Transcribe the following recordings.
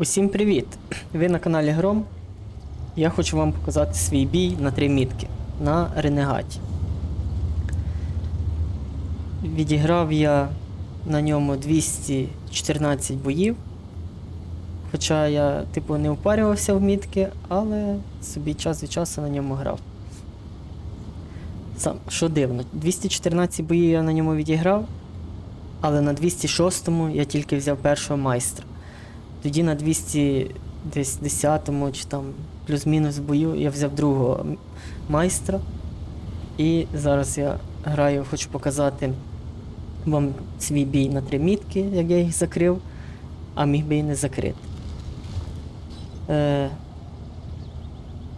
Усім привіт! Ви на каналі Гром. Я хочу вам показати свій бій на три мітки на Ренегаті. Відіграв я на ньому 214 боїв. Хоча я, типу, не впарювався в мітки, але собі час від часу на ньому грав. Сам, що дивно, 214 боїв я на ньому відіграв, але на 206-му я тільки взяв першого майстра. Тоді на 210-му чи там плюс-мінус бою я взяв другого майстра. І зараз я граю, хочу показати вам свій бій на три мітки, як я їх закрив, а міг би і не закрити. Е,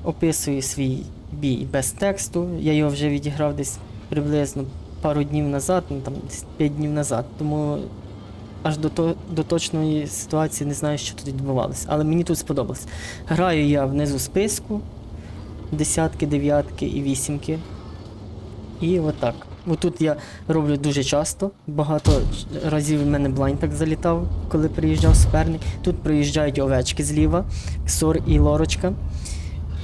описую свій бій без тексту. Я його вже відіграв десь приблизно пару днів назад, ну там десь 5 днів назад. Тому аж до, то, до точної ситуації не знаю, що тут відбувалося. Але мені тут сподобалось. Граю я внизу списку, десятки, дев'ятки і вісімки. І отак. Отут я роблю дуже часто. Багато разів в мене блайн так залітав, коли приїжджав суперник. Тут приїжджають овечки зліва, ксор і лорочка.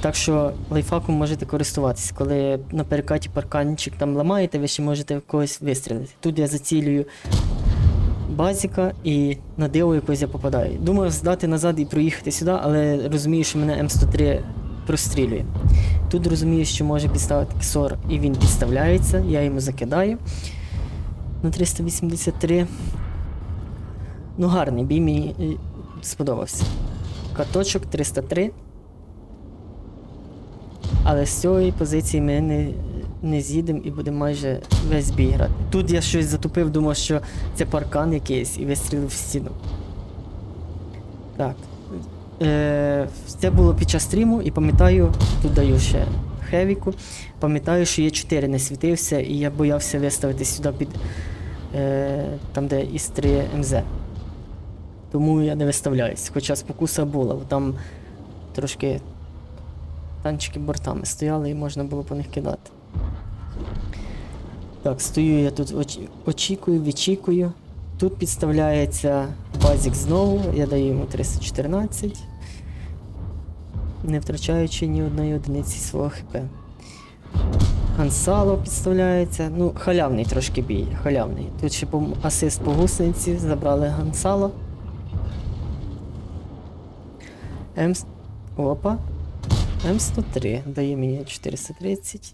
Так що лайфхаком можете користуватися. Коли на перекаті парканчик там ламаєте, ви ще можете в когось вистрілити. Тут я зацілюю базіка і на диво якось я попадаю. Думаю, здати назад і проїхати сюди, але розумію, що мене М103 прострілює. Тут розумію, що може підставити ксор, і він підставляється, я йому закидаю на 383. Ну, гарний бій мені е, сподобався. Каточок 303. Але з цієї позиції ми не, не з'їдемо і будемо майже весь бій грати. Тут я щось затупив, думав, що це паркан якийсь і вистрілив в стіну. Так. Е, це було під час стріму, і пам'ятаю, тут даю ще хевіку. Пам'ятаю, що є 4 не світився, і я боявся виставити сюди під е, там, де із 3 МЗ. Тому я не виставляюсь. Хоча спокуса була, бо там трошки танчики бортами стояли і можна було по них кидати. Так, стою я тут оч- очікую, відчікую. Тут підставляється базік знову, я даю йому 314, не втрачаючи ні одної одиниці свого хп. Гансало підставляється. Ну, халявний трошки бій, халявний. Тут ще асист по гусениці, забрали Гансало. М... Опа. М103 дає мені 430.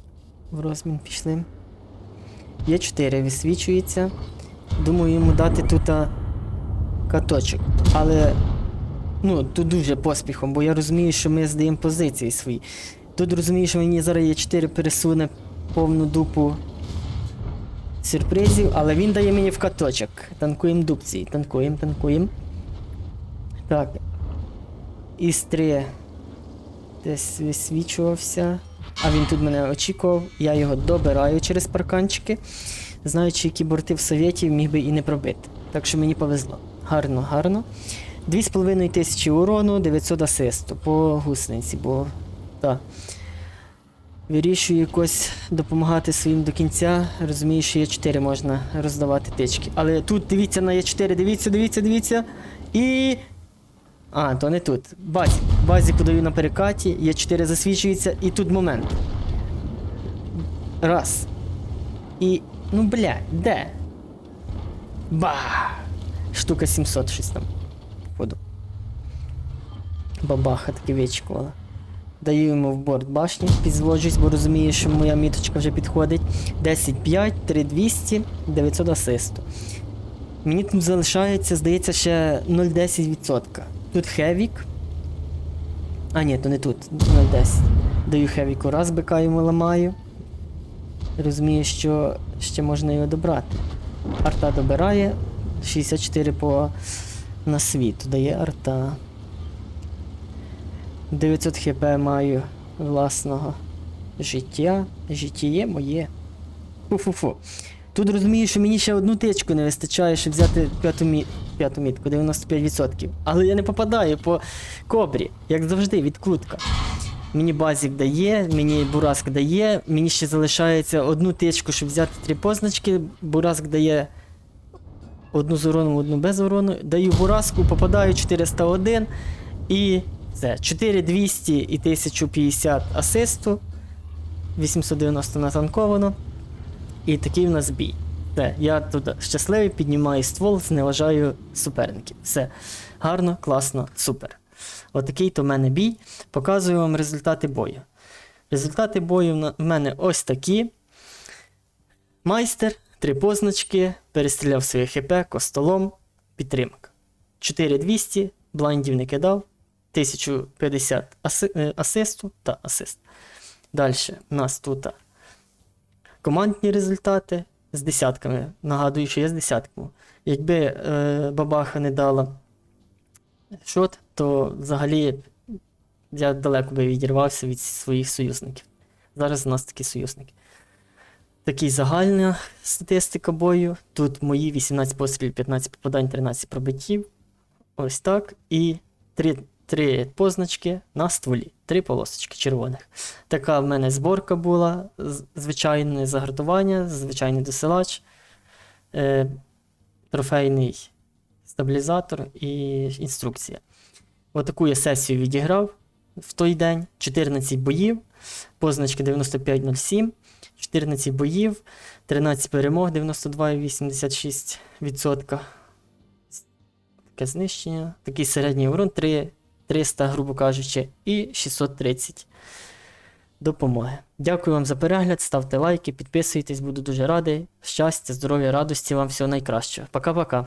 В розмін пішли. Є 4 висвічується. Думаю йому дати тут каточок. Але ну, тут дуже поспіхом, бо я розумію, що ми здаємо позиції свої. Тут розумію, що мені зараз є 4 пересуне повну дупу сюрпризів, але він дає мені в каточок. Танкуємо дупці. Танкуємо, танкуємо. Так. Із 3 десь висвічувався. А він тут мене очікував. Я його добираю через парканчики. Знаючи, які борти в совєті, міг би і не пробити. Так що мені повезло. Гарно, гарно. 2,5 тисячі урону, 900 асисту по гусениці, бо так. Вирішую якось допомагати своїм до кінця. Розумію, що є 4 можна роздавати тички. Але тут дивіться на Є4, дивіться, дивіться, дивіться. І. А, то не тут. Базік. Базіку даю на перекаті, Є4 засвічується, і тут момент. Раз. І. Ну бля, де? Ба! Штука 700 щось там. Походу. Бабаха таки вичікувала. Даю йому в борт башні, підзводжусь, бо розумію, що моя міточка вже підходить. 10-5, 3200, 900 асисту. Мені тут залишається, здається, ще 0,10%. Тут хевік. А, ні, то не тут. 0,10. Даю хевіку раз, бика йому ламаю. Розумію, що ще можна його добрати. Арта добирає. 64 по на світ дає арта. 900 хп маю власного життя. Життєє моє. Фу-фу-фу. Тут розумію, що мені ще одну тичку не вистачає, щоб взяти п'яту, мі... п'яту мітку, 95%. Але я не попадаю по кобрі, як завжди, відкрутка. Мені базік дає, мені бураск дає, мені ще залишається одну тичку, щоб взяти три позначки. Бураск дає одну з уроном, одну без урону. Даю буразку, попадаю 401 і це 4200 і 1050 асисту. 890 натанковано. І такий в нас бій. Все, я тут щасливий, піднімаю ствол, зневажаю суперників. Все гарно, класно, супер. Отакий то в мене бій. Показую вам результати бою. Результати бою в мене ось такі. Майстер, три позначки, перестріляв своє хп костолом, підтримка. 4200, блайндів не кидав, 1050 аси, е, асисту та асист. Далі у нас тут командні результати з десятками. Нагадую, що я з десятками. Якби е, бабаха не дала шот, то взагалі я далеко би відірвався від своїх союзників. Зараз у нас такі союзники. Такий загальна статистика бою. Тут мої 18 пострілів, 15 попадань, 13 пробиттів. Ось так. І три, три позначки на стволі. Три полосочки червоних. Така в мене зборка була. Звичайне загартування, звичайний досилач, е, трофейний стабілізатор і інструкція. Отаку я сесію відіграв в той день. 14 боїв, позначки 9507, 14 боїв, 13 перемог, 92,86%. Таке знищення, такий середній урон 3, 300, грубо кажучи, і 630 допомоги. Дякую вам за перегляд, ставте лайки, підписуйтесь, буду дуже радий. Щастя, здоров'я, радості вам всього найкращого. Пока-пока.